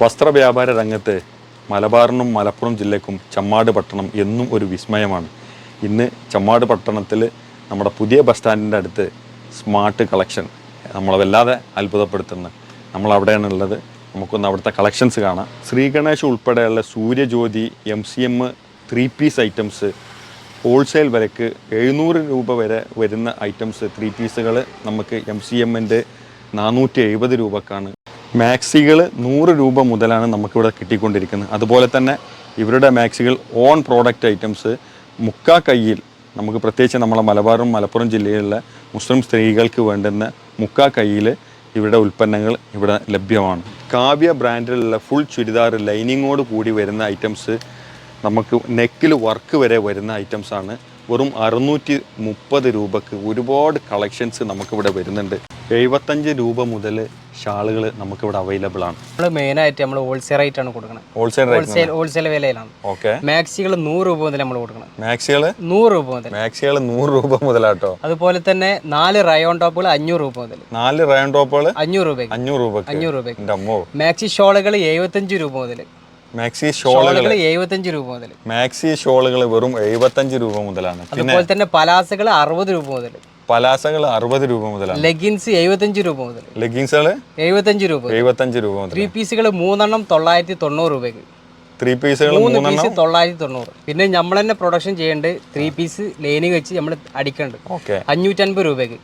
വസ്ത്രവ്യാപാര രംഗത്ത് മലബാറിനും മലപ്പുറം ജില്ലക്കും ചമ്മാട് പട്ടണം എന്നും ഒരു വിസ്മയമാണ്. ഇന്ന് ചമ്മാട് പട്ടണത്തിൽ നമ്മുടെ പുതിയ ബസ് സ്റ്റാൻഡിന്റെ അടുത്ത് സ്മാർട്ട് കളക്ഷൻ നമ്മളെ വല്ലാതെ അത്ഭുതപ്പെടുത്തുന്നു നമ്മൾ അവിടെയാണ് ഉള്ളത്. നമുക്കൊന്ന് അവിടുത്തെ കളക്ഷൻസ് കാണാം. ശ്രീഗണേഷ് ഉൾപ്പെടെയുള്ള Suryajyothi M C M three piece items wholesale വിലക്ക് എഴുന്നൂറ് രൂപ വരെ വരുന്ന ഐറ്റംസ് ത്രീ പീസുകൾ നമുക്ക് എം സി എമ്മിന്റെ നാനൂറ്റി എഴുപത് രൂപക്കാണ് മാക്സികൾ നൂറ് രൂപ മുതലാണ് നമുക്കിവിടെ കിട്ടിക്കൊണ്ടിരിക്കുന്നത്. അതുപോലെ തന്നെ ഇവരുടെ മാക്സികൾ ഓൺ പ്രോഡക്റ്റ് ഐറ്റംസ് മുക്കാ കയ്യിൽ നമുക്ക് പ്രത്യേകിച്ച് നമ്മളെ മലബാറും മലപ്പുറം ജില്ലയിലുള്ള മുസ്ലിം സ്ത്രീകൾക്ക് വേണ്ടുന്ന മുക്കാ കയ്യിൽ ഇവരുടെ ഉൽപ്പന്നങ്ങൾ ഇവിടെ ലഭ്യമാണ്. കാവ്യ ബ്രാൻഡിലുള്ള ഫുൾ ചുരിദാർ ലൈനിങ്ങോട് കൂടി വരുന്ന ഐറ്റംസ് നമുക്ക് നെക്കിൽ വർക്ക് വരെ വരുന്ന ഐറ്റംസ് ആണ് വെറും അറുന്നൂറ്റി മുപ്പത് രൂപക്ക് ഒരുപാട് കളക്ഷൻസ് നമുക്കിവിടെ വരുന്നുണ്ട്. എഴുപത്തഞ്ച് രൂപ മുതൽ ഷാളുകൾ നമുക്ക് ഇവിടെ അവൈലബിൾ ആണ് നമ്മൾ മെയിനായിട്ട് നമ്മൾ ഹോൾസെയിൽ റേറ്റ് ആണ് കൊടുക്കുന്നത് ഹോൾസെയിൽ ഹോൾസെയിൽ ഹോൾസെയിൽ വിലയിലാണ്. ഓക്കെ മാക്സികൾ നൂറ് രൂപ മുതൽ നമ്മൾ കൊടുക്കണം മാക്സികൾ നൂറ് രൂപ മുതൽ. മാക്സികൾ നൂറ് രൂപ മുതലാട്ടോ. അതുപോലെ തന്നെ നാല് റയോൺ ടോപ്പുകൾ അഞ്ഞൂറ് രൂപ മുതൽ. നാല് റയോൺ ടോപ്പുകൾ അഞ്ഞൂറ് രൂപ അഞ്ഞൂറ് രൂപ അഞ്ഞൂറ് രൂപ മാക്സി ഷോളുകൾ എഴുപത്തഞ്ച് രൂപ മുതൽ. മാക്സി ഷോളുകൾ എഴുപത്തഞ്ച് രൂപ മുതൽ. മാക്സി ഷോളുകൾ വെറും എഴുപത്തഞ്ച് രൂപ മുതലാണ്. അതുപോലെ തന്നെ പലാസുകൾ അറുപത് രൂപ മുതൽ. പലാസകൾ അറുപത് രൂപ മുതലാണ്. ലെഗിൻസ് എഴുപത്തഞ്ച് രൂപ മുതൽ. ലെഗിൻസുകൾ എഴുപത്തഞ്ച് രൂപ. എഴുപത്തഞ്ച് രൂപ മുതൽ. ത്രീ പീസുകൾ മൂന്നെണ്ണം തൊള്ളായിരത്തി തൊണ്ണൂറ് രൂപയ്ക്ക്. ത്രീ പീസുകൾ മൂന്ന് പീസ് തൊള്ളായിരത്തി തൊണ്ണൂറ്. പിന്നെ നമ്മൾ തന്നെ പ്രൊഡക്ഷൻ ചെയ്യേണ്ട. ത്രീ പീസ് ലൈനിങ് വെച്ച് നമ്മൾ അടിക്കേണ്ടത് ഓക്കെ. അഞ്ഞൂറ്റൻപത് രൂപയ്ക്ക്.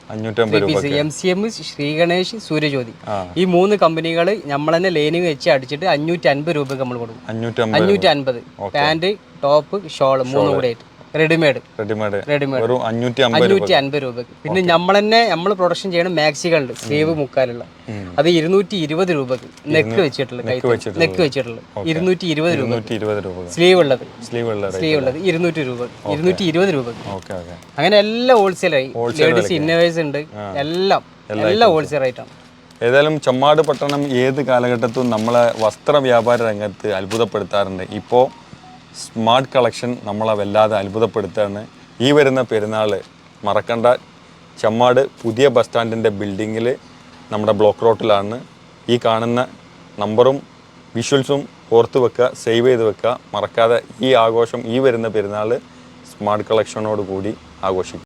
Three piece M C M Sriganesh Suryajyothi. ഈ മൂന്ന് കമ്പനികൾ നമ്മൾ തന്നെ ലൈനിങ് വെച്ച് അടിച്ചിട്ട് അഞ്ഞൂറ്റി അൻപത് രൂപയ്ക്ക് നമ്മൾ കൊടുക്കും. അഞ്ഞൂറ്റി അൻപത് പാന്റ് ടോപ്പ് ഷോൾ മൂന്നും കൂടെ ആയിട്ട്. റെഡിമെയ്ഡ് റെഡിമേഡ് റെഡിമെയ്ഡ് വെറും അഞ്ഞൂറ്റി അഞ്ഞൂറ്റി അൻപത് രൂപക്ക്. പിന്നെ നമ്മൾ തന്നെ നമ്മൾ പ്രൊഡക്ഷൻ ചെയ്യണ മാക്സികളുണ്ട് സ്ലീവ് മുക്കാലുള്ള. അത് ഇരുന്നൂറ്റി ഇരുപത് രൂപക്ക്. നെക്ക് വെച്ചിട്ടുള്ള വെച്ചിട്ടുള്ളത്. നെക്ക് വെച്ചിട്ടുള്ളത്. ഇരുന്നൂറ്റി ഇരുപത് രൂപ സ്ലീവ് ഉള്ളത് സ്ലീവ് ഉള്ളത് സ്ലീവ് ഉള്ളത് ഇരുന്നൂറ്റി രൂപ ഇരുന്നൂറ്റി ഇരുപത്. രൂപക്ക്. അങ്ങനെ എല്ലാം ഹോൾസെയിലായി ലേഡീസ് ഇന്നവേഴ്സ് ഉണ്ട്. എല്ലാം. എല്ലാം ഹോൾസെയിൽ ആയിട്ടാണ് ഏതായാലും ചമ്മാട് പട്ടണം ഏത് കാലഘട്ടത്തും നമ്മളെ വസ്ത്ര വ്യാപാര രംഗത്ത് അത്ഭുതപ്പെടുത്താറുണ്ട്. ഇപ്പോൾ സ്മാർട്ട് കളക്ഷൻ നമ്മളെ വല്ലാതെ അത്ഭുതപ്പെടുത്തുകയാണ്. ഈ വരുന്ന പെരുന്നാൾ മറക്കണ്ട. ചമ്മാട് പുതിയ ബസ് സ്റ്റാൻഡിന്റെ ബിൽഡിങ്ങിൽ നമ്മുടെ ബ്ലോക്ക് റോട്ടിലാണ് ഈ കാണുന്ന നമ്പറും വിഷ്വൽസും ഓർത്ത് വെക്കുക സേവ് ചെയ്ത് വെക്കുക. മറക്കാതെ ഈ ആഘോഷം ഈ വരുന്ന പെരുന്നാൾ സ്മാർട്ട് കളക്ഷനോട് കൂടി ആഘോഷിക്കും.